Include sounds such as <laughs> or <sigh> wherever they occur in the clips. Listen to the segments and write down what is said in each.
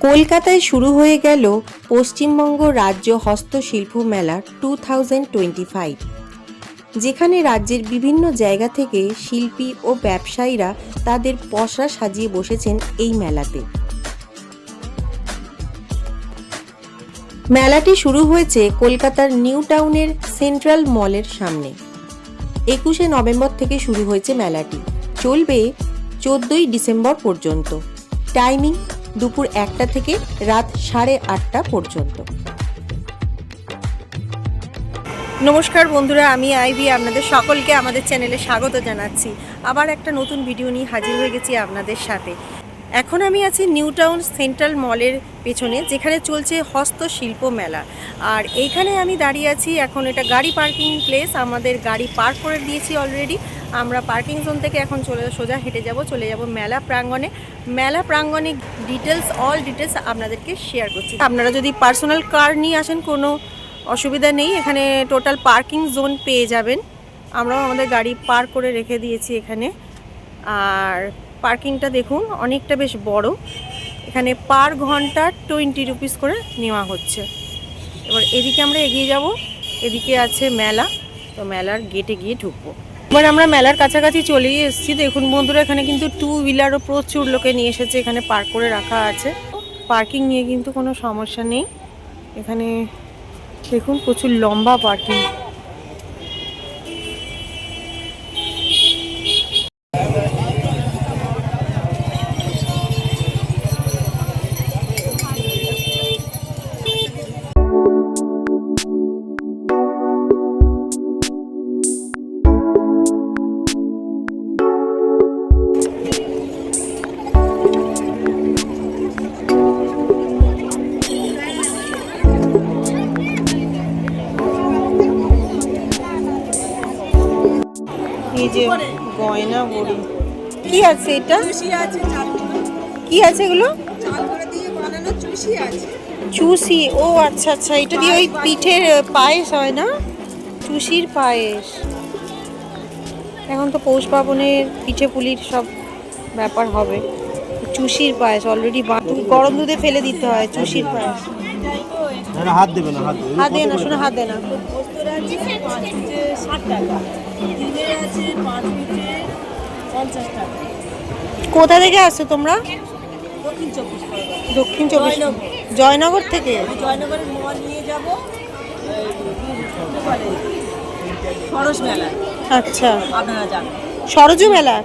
কলকাতায় শুরু হয়ে গেল পশ্চিমবঙ্গ রাজ্য হস্তশিল্প মেলা টু যেখানে রাজ্যের বিভিন্ন জায়গা থেকে শিল্পী ও ব্যবসায়ীরা তাদের পসরা সাজিয়ে বসেছেন এই মেলাতে। মেলাটি শুরু হয়েছে কলকাতার নিউ টাউনের সেন্ট্রাল মলের সামনে। একুশে নভেম্বর থেকে শুরু হয়েছে মেলাটি। চলবে চোদ্দই ডিসেম্বর পর্যন্ত। টাইমিং দুপুর একটা থেকে রাত সাড়ে আটটা পর্যন্ত। নমস্কার বন্ধুরা, আমি আইভি, আপনাদের সকলকে আমাদের চ্যানেলে স্বাগত জানাচ্ছি। আবার একটা নতুন ভিডিও নিয়ে হাজির হয়ে গেছি আপনাদের সাথে। এখন আমি আছি নিউ টাউন সেন্ট্রাল মলের পেছনে, যেখানে চলছে হস্তশিল্প মেলা। আর এইখানে আমি দাঁড়িয়ে আছি, এখন এটা গাড়ি পার্কিং প্লেস, আমাদের গাড়ি পার্ক করে দিয়েছি অলরেডি। আমরা পার্কিং জোন থেকে এখন চলে, সোজা হেঁটে যাব, চলে যাব মেলা প্রাঙ্গণে। মেলা প্রাঙ্গণে ডিটেলস অল ডিটেলস আপনাদেরকে শেয়ার করছি। আপনারা যদি পার্সোনাল কার নিয়ে আসেন, কোনো অসুবিধা নেই। এখানে টোটাল পার্কিং জোন পেয়ে যাবেন। আমরাও আমাদের গাড়ি পার্ক করে রেখে দিয়েছি এখানে। আর পার্কিংটা দেখুন, অনেকটা বেশ বড়। এখানে পার ঘণ্টা টোয়েন্টি রুপিস করে নেওয়া হচ্ছে। এবার এদিকে আমরা এগিয়ে যাব। এদিকে আছে মেলা। তো মেলার গেটে গিয়ে ঢুকবো। এবার আমরা মেলার কাছাকাছি চলেই এসেছি। দেখুন বন্ধুরা, এখানে কিন্তু টু হুইলারও প্রচুর লোকে নিয়ে এসেছে, এখানে পার্ক করে রাখা আছে। পার্কিং নিয়ে কিন্তু কোনো সমস্যা নেই। এখানে দেখুন প্রচুর লম্বা পার্কিং এটা? আছে কি আছে এগুলো? চাল করে দিয়ে বানানো চুষি ও আচ্ছা আচ্ছা এটা দিয়ে ওই পিঠের পায়েস হয় না? চুষির পায়েস। এখন তো পৌষ পার্বণের পিঠে পুলির সব ব্যাপার হবে। চুষির পায়েস অলরেডি গরম দুধে ফেলে দিতে হয় চুষির পায়েস। হাত দেবে না হাত দেবে। না শোনো হাত দে না। টাকা। আছে টাকা। কোথা থেকে আসছো তোমরা? দক্ষিণ চব্বিশ জয়নগর। থেকে? আমি জয়নগরের মোয়া নিয়ে যাব সরস মেলা আচ্ছা। আপনারা জানেন। সরজু মেলা।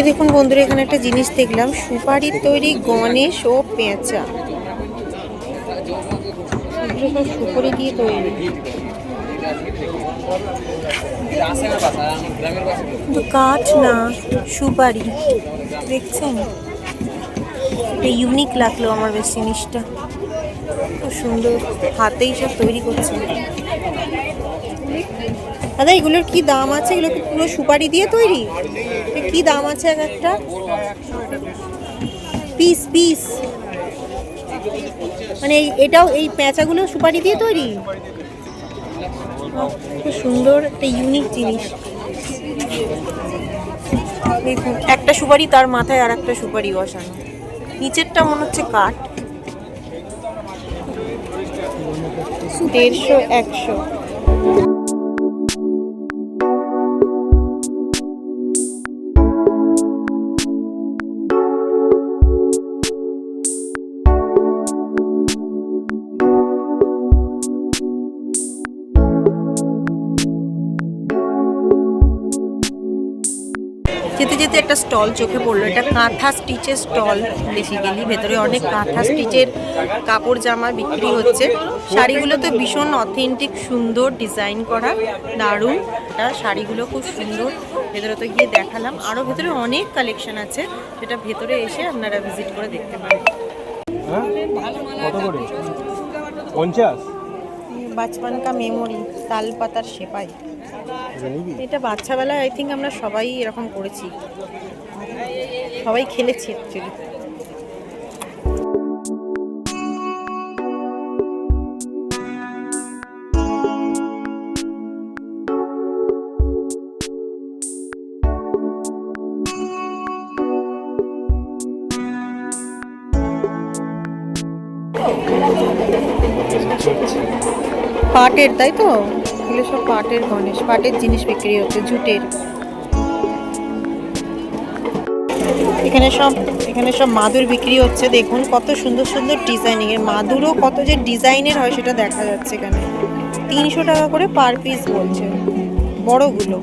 এ দেখুন বন্ধুরা, এখানে একটা জিনিস দেখলাম। সুপারির তৈরি গণেশ ও পেঁচা। সুপারি দিয়ে তৈরি। কাঠ না, সুপারি। দেখছেন? ইউনিক লাগল আমার বেশ জিনিসটা। খুব সুন্দর হাতেই সব তৈরি করছে। দাদা, এগুলোর কি দাম আছে? এগুলো পুরো সুপারি দিয়ে তৈরি? কি দাম আছে এক একটা? পিস পিস মানে এটাও এই পেঁচাগুলো সুপারি দিয়ে তৈরি? খুব সুন্দর একটা ইউনিক জিনিস। দেখুন, একটা সুপারি তার মাথায় আর একটা সুপারি বসানো। নিচেরটা মনে হচ্ছে কাঠ। দেড়শো, একশো। একটা স্টল চোখে পড়ল। এটা কাঁথা স্টিচের স্টল বেসিক্যালি ভেতরে অনেক কাঁথা স্টিচের কাপড় জামা বিক্রি হচ্ছে। শাড়িগুলো তো ভীষণ অথেন্টিক সুন্দর ডিজাইন করা, দারুণ। শাড়িগুলো খুব সুন্দর। ভেতরে তো গিয়ে দেখালাম। আরও ভেতরে অনেক কালেকশন আছে। যেটা ভেতরে এসে আপনারা ভিজিট করে দেখতে পারেন। হ্যাঁ? পঞ্চাশ? বাচপান কা মেমোরি তাল পাতার সেপাই। এটা বাচ্চাবেলায় আই থিঙ্ক আমরা সবাই এরকম করেছি। সবাই খেলেছি অ্যাকচুয়ালি পাটের, তাই তো? এগুলো সব পাটের, গণেশ পাটের জিনিস বিক্রি হচ্ছে, জুটের। এখানে সব এখানে সব মাদুর বিক্রি হচ্ছে, দেখুন কত সুন্দর সুন্দর ডিজাইনিং এর। মাদুরও কত যে ডিজাইনের হয় সেটা দেখা যাচ্ছে এখানে। তিনশো টাকা করে পার পিস বলছে, বড়গুলো।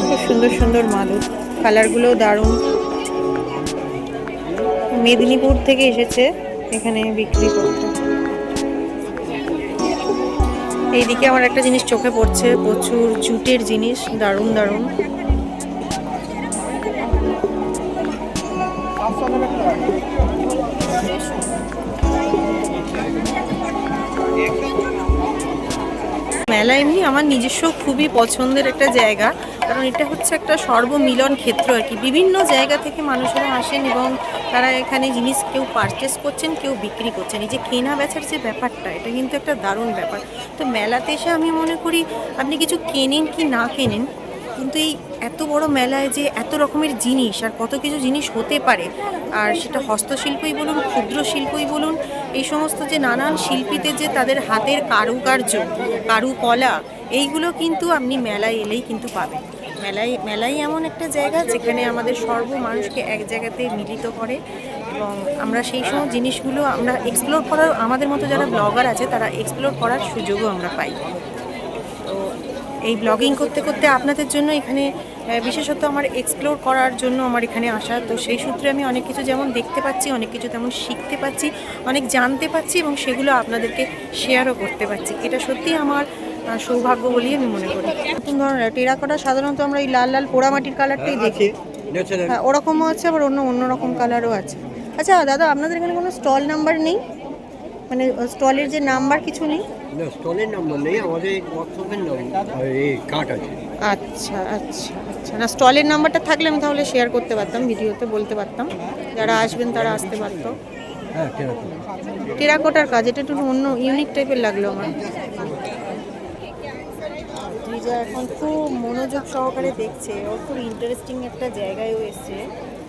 খুব সুন্দর সুন্দর মাদুর কালারগুলো দারুণ। মেদিনীপুর থেকে এসেছে। এখানে বিক্রি করতে। এইদিকে আমার একটা জিনিস চোখে পড়ছে প্রচুর জুটের জিনিস দারুণ দারুণ। মেলা এমনি আমার নিজস্ব খুবই পছন্দের একটা জায়গা। কারণ এটা হচ্ছে একটা সর্বমিলন ক্ষেত্র আর কি। বিভিন্ন জায়গা থেকে মানুষেরা আসেন এবং তারা এখানে জিনিস কেউ পারচেস করছেন, কেউ বিক্রি করছেন। এই যে কেনা বেচার যে ব্যাপারটা, এটা কিন্তু একটা দারুণ ব্যাপার। তো মেলাতে এসে আমি মনে করি, আপনি কিছু কেনেন কি না কেনেন, কিন্তু এই এত বড় মেলায় যে এত রকমের জিনিস আর কত কিছু জিনিস হতে পারে, আর সেটা হস্তশিল্পই বলুন ক্ষুদ্র শিল্পই বলুন এই সমস্ত যে নানান শিল্পীদের যে তাদের হাতের কারুকার্য, কারুকলা, এইগুলো কিন্তু আপনি মেলায় এলেই কিন্তু পাবেন। মেলায় মেলাই এমন একটা জায়গা যেখানে আমাদের সর্ব মানুষকে এক জায়গাতে মিলিত করে এবং আমরা সেই সব জিনিসগুলো আমরা এক্সপ্লোর করার, আমাদের মতো যারা ব্লগার আছে তারা এক্সপ্লোর করার সুযোগও আমরা পাই। তো এই ব্লগিং করতে করতে আপনাদের জন্য এখানে বিশেষত আমার এক্সপ্লোর করার জন্য আমার এখানে আসা। তো সেই সূত্রে আমি অনেক কিছু যেমন দেখতে পাচ্ছি অনেক কিছু তেমন শিখতে পাচ্ছি অনেক জানতে পাচ্ছি এবং সেগুলো আপনাদেরকে শেয়ারও করতে পারছি এটা সত্যি আমার সৌভাগ্য বলেই আমি মনে করি। নতুন ধরনের টেরাকোটা সাধারণত আমরা এই লাল লাল পোড়ামাটির কালারটাই দেখি। হ্যাঁ ওরকমও আছে আবার অন্য অন্য রকম কালারও আছে। আচ্ছা দাদা আপনাদের এখানে কোনো স্টল নাম্বার নেই? মানে স্টলের যে নাম্বার কিছু নেই? না স্টলের নাম্বার নেই আমাদের নাম্বার কার্ড আছে। আচ্ছা আচ্ছা। আচ্ছা না স্টলের নাম্বারটা থাকলে আমি তাহলে শেয়ার করতে পারতাম ভিডিওতে বলতে পারতাম। যারা আসবেন তারা আসতে পারতো। হ্যাঁ টেরাকোটার কাজ এটা একটু অন্য ইউনিক টাইপের লাগল আমার। লিজা এখন খুব মনোযোগ সহকারে দেখছে ও খুব ইন্টারেস্টিং একটা জায়গায়ও এসছে।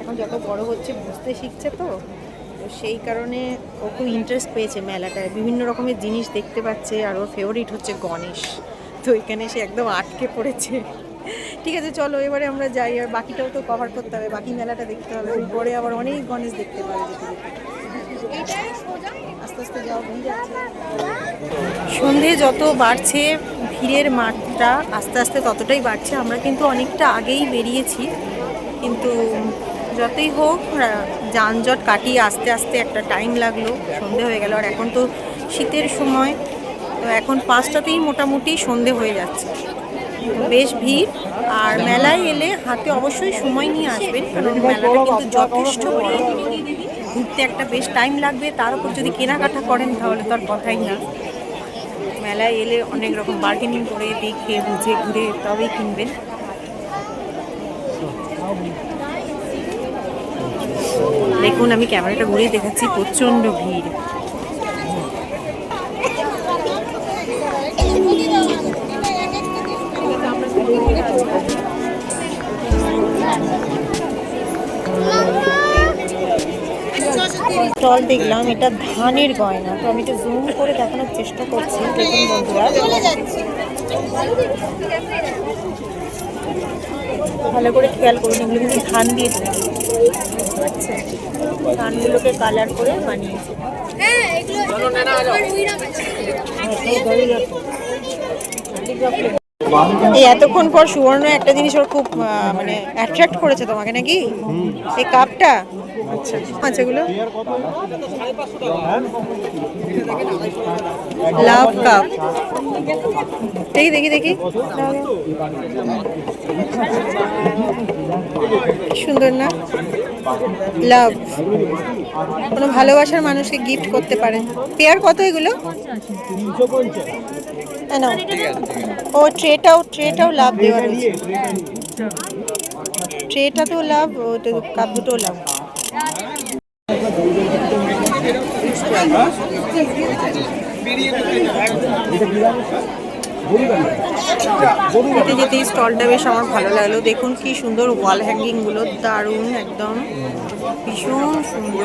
এখন যত বড় হচ্ছে বুঝতে শিখছে তো তো সেই কারণে ও খুব ইন্টারেস্ট পেয়েছে মেলাটায়। বিভিন্ন রকমের জিনিস দেখতে পাচ্ছে আর ওর ফেভারিট হচ্ছে গণেশ। তো এখানে সে একদম আটকে পড়েছে। ঠিক আছে চলো এবারে আমরা যাই আর বাকিটাও তো কভার করতে হবে বাকি মেলাটা দেখতে হবে। পরে আবার অনেক গণেশ দেখতে পাবে যেতে যেতে আস্তে আস্তে যাও যাচ্ছে সন্ধে যত বাড়ছে ভিড়ের মাত্রা আস্তে আস্তে ততটাই বাড়ছে। আমরা কিন্তু অনেকটা আগেই বেরিয়েছি কিন্তু যতই হোক যানজট কাটিয়ে আস্তে আস্তে একটা টাইম লাগল সন্ধে হয়ে গেল। আর এখন তো শীতের সময় তো এখন পাঁচটাতেই মোটামুটি সন্ধে হয়ে যাচ্ছে। বেশ ভিড়। আর মেলায় এলে হাতে অবশ্যই সময় নিয়ে আসবেন, কারণ মেলাটা কিন্তু যথেষ্ট ঘুরতে একটা বেশ টাইম লাগবে, তার উপর যদি কেনাকাটা করেন তাহলে তো আর কথাই না মেলায় এলে অনেক রকম বার্গেনিং করে দেখে, বুঝে ঘুরে তবেই কিনবেন। দেখুন, আমি ক্যামেরাটা ঘুরে দেখাচ্ছি, প্রচণ্ড ভিড়। স্টল দেখলাম এটা ধানের গয়না। তো আমি একটু জুম করে দেখানোর চেষ্টা করছি দেখুন বন্ধুরা। ভালো করে খেয়াল করুন এগুলো কিন্তু ধান দিয়ে তৈরি। আচ্ছা ধানগুলোকে কালার করে বানিয়েছে এই এতক্ষণ পর সুবর্ণ একটা জিনিস ওর খুব মানে অ্যাট্রাক্ট করেছে তোমাকে নাকি? এই কাপটা আচ্ছা এগুলো লাভ কাপ দেখি দেখি দেখি। সুন্দর না? লাভ কোনো ভালোবাসার মানুষকে গিফট করতে পারেন পেয়ার কত এগুলো। ও, ট্রেটাও ট্রেটাও লাভ দেওয়া রয়েছে ট্রেটা তো লাভ কাপ দুটো লাভ। যেতে যেতে স্টলটা বেশ আমার ভালো লাগল। দেখুন কি সুন্দর ওয়াল হ্যাঙ্গিংগুলো, দারুণ একদম। ভীষণ সুন্দর।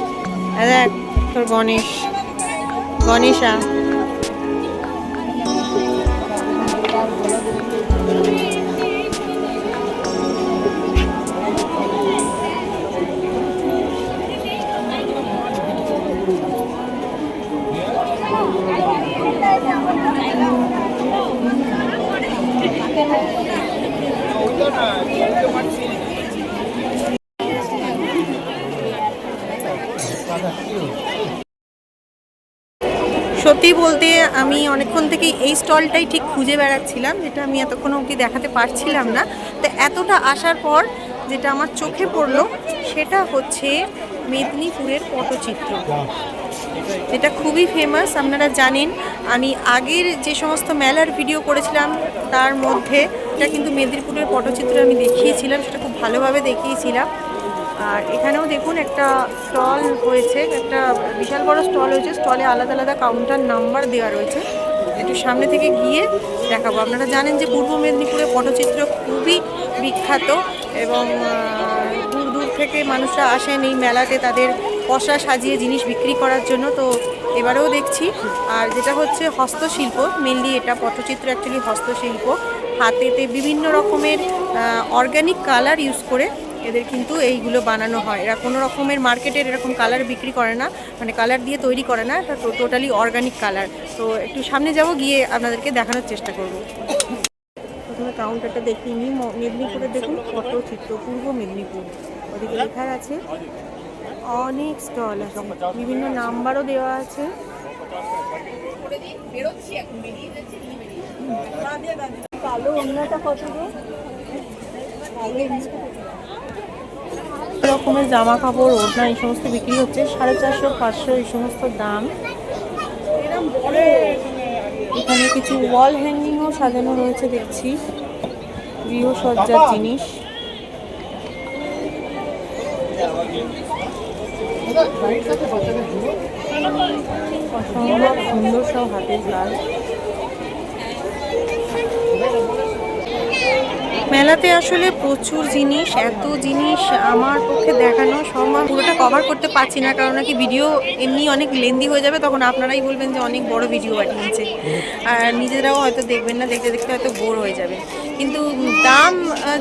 দেখ তোর গণেশ। গণেশা। সত্যি বলতে আমি অনেকক্ষণ থেকে এই স্টলটাই ঠিক খুঁজে বেড়াচ্ছিলাম, যেটা আমি এতক্ষণ অবধি দেখাতে পারছিলাম না। তো এতটা আসার পর যেটা আমার চোখে পড়ল, সেটা হচ্ছে মেদিনীপুরের পটচিত্র। যেটা খুবই ফেমাস আপনারা জানেন। আমি আগের যে সমস্ত মেলার ভিডিও করেছিলাম, তার মধ্যে এটা কিন্তু মেদিনীপুরের পটচিত্র আমি দেখিয়েছিলাম, সেটা খুব ভালোভাবে দেখিয়েছিলাম। আর এখানেও দেখুন একটা স্টল হয়েছে, একটা বিশাল বড় স্টল হয়েছে। স্টলে আলাদা আলাদা কাউন্টার নাম্বার দেওয়া রয়েছে। একটু সামনে থেকে গিয়ে দেখাবো। আপনারা জানেন যে পূর্ব মেদিনীপুরে পটচিত্র খুবই বিখ্যাত এবং দূর দূর থেকে মানুষরা আসেন এই মেলাতে তাদের পশা সাজিয়ে জিনিস বিক্রি করার জন্য। তো এবারেও দেখছি। আর যেটা হচ্ছে হস্তশিল্প মেনলি এটা পটচিত্র অ্যাকচুয়ালি হস্তশিল্প। হাতেতে বিভিন্ন রকমের অর্গানিক কালার ইউজ করে এদের কিন্তু এইগুলো বানানো হয়। এরা কোনো রকমের মার্কেটের এরকম কালার বিক্রি করে না মানে কালার দিয়ে তৈরি করে না এটা টোটালি অর্গানিক কালার তো একটু সামনে যাব, গিয়ে আপনাদেরকে দেখানোর চেষ্টা করব। প্রথমে কাউন্টারটা ম- মেদিনীপুরে দেখুন পটচিত্র পূর্ব মেদিনীপুর। ওদিকে লেখা আছে, অনেক স্টল বিভিন্ন নাম্বারও দেওয়া আছে। কালো অন্যটা কত গো? রকমের জামা কাপড় ওড়না এই সমস্ত বিক্রি হচ্ছে। সাড়ে চারশো, পাঁচশো এই সমস্ত দাম। এখানে কিছু ওয়াল হ্যাঙ্গিংও সাজানো রয়েছে, দেখছি। গৃহসজ্জার জিনিস। সুন্দর সব হাতের কাজ। মেলাতে আসলে প্রচুর জিনিস, এত জিনিস আমার পক্ষে দেখানো সম্ভব। পুরোটা কভার করতে পারছি না, কারণ নাকি ভিডিও এমনি অনেক লেন্দি হয়ে যাবে, তখন আপনারাই বলবেন যে অনেক বড় ভিডিও বানিয়েছে। আর নিজেরাও হয়তো দেখবেন না, দেখতে দেখতে হয়তো বোর হয়ে যাবে। কিন্তু দাম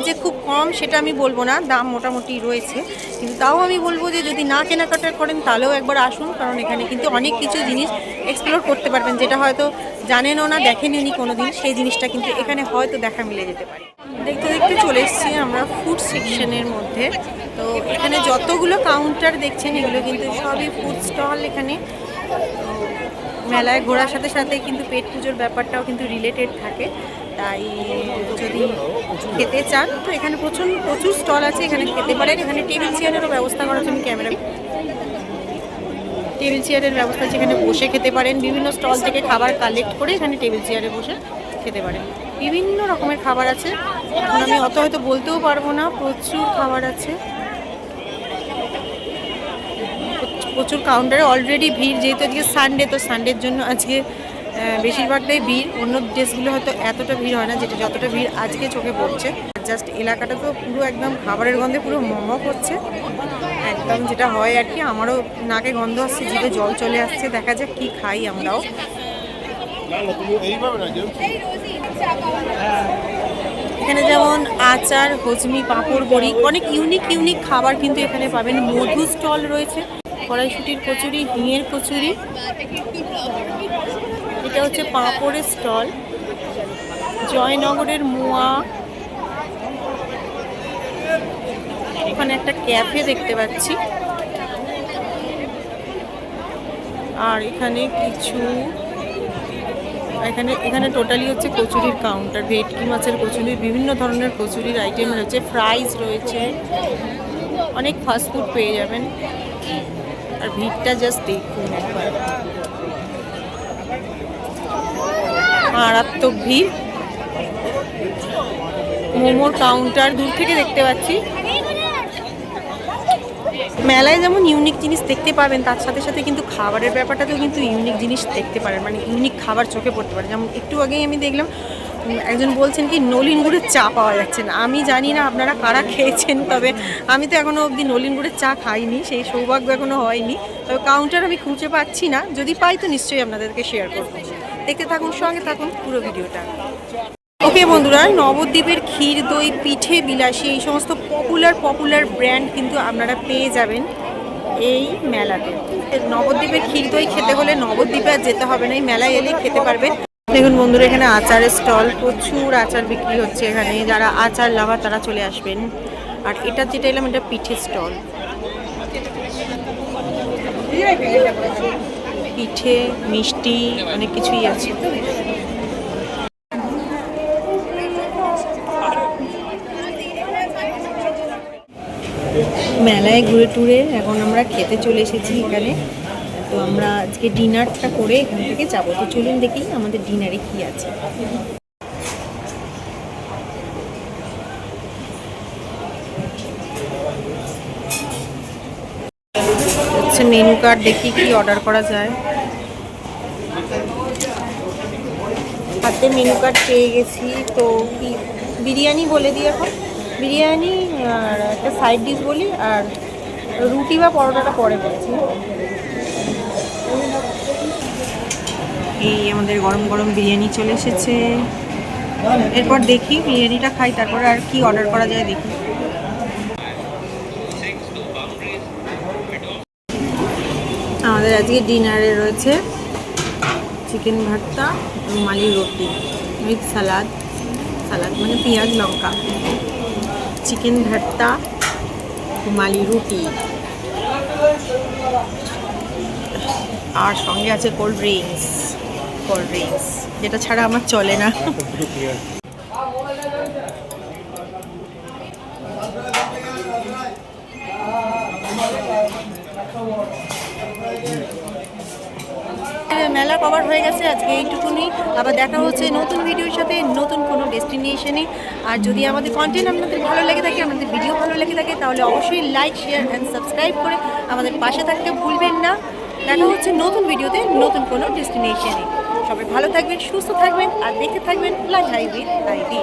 যে খুব কম, সেটা আমি বলব না, দাম মোটামুটি রয়েছে। কিন্তু তাও আমি বলব যে যদি না কেনাকাটা করেন, তাহলেও একবার আসুন, কারণ এখানে কিন্তু অনেক কিছু জিনিস এক্সপ্লোর করতে পারবেন, যেটা হয়তো জানেনও না দেখেনি কোনো দিন সেই জিনিসটা কিন্তু এখানে হয়তো দেখা মিলে যেতে পারে। দেখতে দেখতে চলে এসেছি আমরা ফুড সেকশনের মধ্যে। তো এখানে যতগুলো কাউন্টার দেখছেন, এগুলো কিন্তু সবই ফুড স্টল এখানে। মেলায় ঘোরার সাথে সাথে কিন্তু পেট পুজোর ব্যাপারটাও কিন্তু রিলেটেড থাকে। তাই যদি খেতে চান, তো এখানে প্রচুর প্রচুর স্টল আছে, এখানে খেতে পারেন। এখানে টেবিল চেয়ারেরও ব্যবস্থা করা আছে, আমি ক্যামেরা টেবিল চেয়ারের ব্যবস্থা এখানে বসে খেতে পারেন, বিভিন্ন স্টল থেকে খাবার কালেক্ট করে এখানে টেবিল চেয়ারে বসে খেতে পারেন। বিভিন্ন রকমের খাবার আছে। এখন আমি অত হয়তো বলতেও পারব না, প্রচুর খাবার আছে। প্রচুর কাউন্টারে অলরেডি ভিড়, যেহেতু আজকে সানডে তো সানডের জন্য আজকে বেশিরভাগটাই ভিড়। অন্য ড্রেসগুলো হয়তো এতটা ভিড় হয় না, যেটা যতটা ভিড় আজকে চোখে পড়ছে। জাস্ট এলাকাটা তো পুরো একদম খাবারের গন্ধে পুরো মম করছে। একদম যেটা হয় আর কি, আমারও নাকে গন্ধ আসছে, জিভে জল চলে আসছে, দেখা যাক কি খাই আমরাও। এখানে যেমন আচার, হজমি, পাঁপড়, বড়ি, অনেক ইউনিক ইউনিক খাবার কিন্তু এখানে পাবেন। মধু স্টল রয়েছে, কড়াইশুটির কচুরি, হিঙের কচুরি। এটা হচ্ছে পাঁপড়ের স্টল। জয়নগরের মোয়া ওখানে একটা ক্যাফে দেখতে পাচ্ছি। আর এখানে কিছু, এখানে এখানে টোটালি হচ্ছে কচুরির কাউন্টার ভেটকি মাছের কচুরি, বিভিন্ন ধরনের কচুরির আইটেম রয়েছে ফ্রাইজ রয়েছে। অনেক ফাস্টফুড পেয়ে যাবেন। আর ভিড়টা জাস্ট দেখুন একবার। মারাত্মক ভিড়। মোমোর কাউন্টার দূর থেকে দেখতে পাচ্ছি। মেলায় যেমন ইউনিক জিনিস দেখতে পাবেন, তার সাথে সাথে কিন্তু খাবারের ব্যাপারটাতেও কিন্তু ইউনিক জিনিস দেখতে পারেন মানে ইউনিক খাবার চোখে পড়তে পারে। যেমন একটু আগেই আমি দেখলাম একজন বলছেন কি, নলিন গুড়ের চা পাওয়া যাচ্ছে না। আমি জানি না আপনারা কারা খেয়েছেন, তবে আমি তো এখনও অবধি নলিন গুড়ের চা খাইনি, সেই সৌভাগ্য এখনও হয়নি। তবে কাউন্টার আমি খুঁজে পাচ্ছি না, যদি পাই তো নিশ্চয়ই আপনাদেরকে শেয়ার করব। দেখতে থাকুন, সঙ্গে থাকুন পুরো ভিডিওটা। ওকে বন্ধুরা, নবদ্বীপের ক্ষীর, দই, পিঠে, বিলাসী, এই সমস্ত পপুলার পপুলার ব্র্যান্ড কিন্তু আপনারা পেয়ে যাবেন এই মেলাতে। নবদ্বীপের ক্ষীর, দই খেতে হলে নবদ্বীপে আর যেতে হবে না, এই মেলায় এলেই খেতে পারবেন। দেখুন বন্ধুরা, এখানে আচারের স্টল, প্রচুর আচার বিক্রি হচ্ছে এখানে, যারা আচার লাভার তারা চলে আসবেন। আর এটা যেটা এলাম, এটা পিঠে স্টল। পিঠে, মিষ্টি, অনেক কিছুই আছে। মেলায় ঘুরে টুরে এখন আমরা খেতে চলে এসেছি এখানে। তো আমরা আজকে ডিনারটা করে এখান থেকে যাব। তো চলুন দেখি আমাদের ডিনারে কি আছে। মেনু কার্ড দেখি কি অর্ডার করা যায়। হাতে মেনু কার্ড পেয়ে গেছি, তো কি বিরিয়ানি বলে দিই এখন? বিরিয়ানি আর একটা সাইড ডিশ বলি, আর রুটি বা পরোটাটা পরে বলছি। এই আমাদের গরম গরম বিরিয়ানি চলে এসেছে। এরপর দেখি বিরিয়ানিটা খাই, তারপরে আর কি অর্ডার করা যায় দেখি। আমাদের আজকে ডিনারে রয়েছে চিকেন ভর্তা রুমালি রুটি উইথ সালাদ সালাদ মানে পেঁয়াজ, লঙ্কা। চিকেন ভর্তা, রুমালি রুটি। আর সঙ্গে আছে কোল্ড ড্রিঙ্কস কোল্ড ড্রিঙ্কস, যেটা ছাড়া আমার চলে না। <laughs> মেলা কভার হয়ে গেছে আজকে এইটুকুনি। আবার দেখা হচ্ছে নতুন ভিডিওর সাথে, নতুন কোনো ডেস্টিনেশনে। আর যদি আমাদের কন্টেন্ট আপনাদের ভালো লেগে থাকে, আমাদের ভিডিও ভালো লেগে থাকে, তাহলে অবশ্যই লাইক শেয়ার অ্যান্ড সাবস্ক্রাইব করে আমাদের পাশে থাকতে ভুলবেন না। দেখা হচ্ছে নতুন ভিডিওতে, নতুন কোনো ডেস্টিনেশনে। সবাই ভালো থাকবেন, সুস্থ থাকবেন, আর দেখতে থাকবেন লাইভ হাইবে আইডি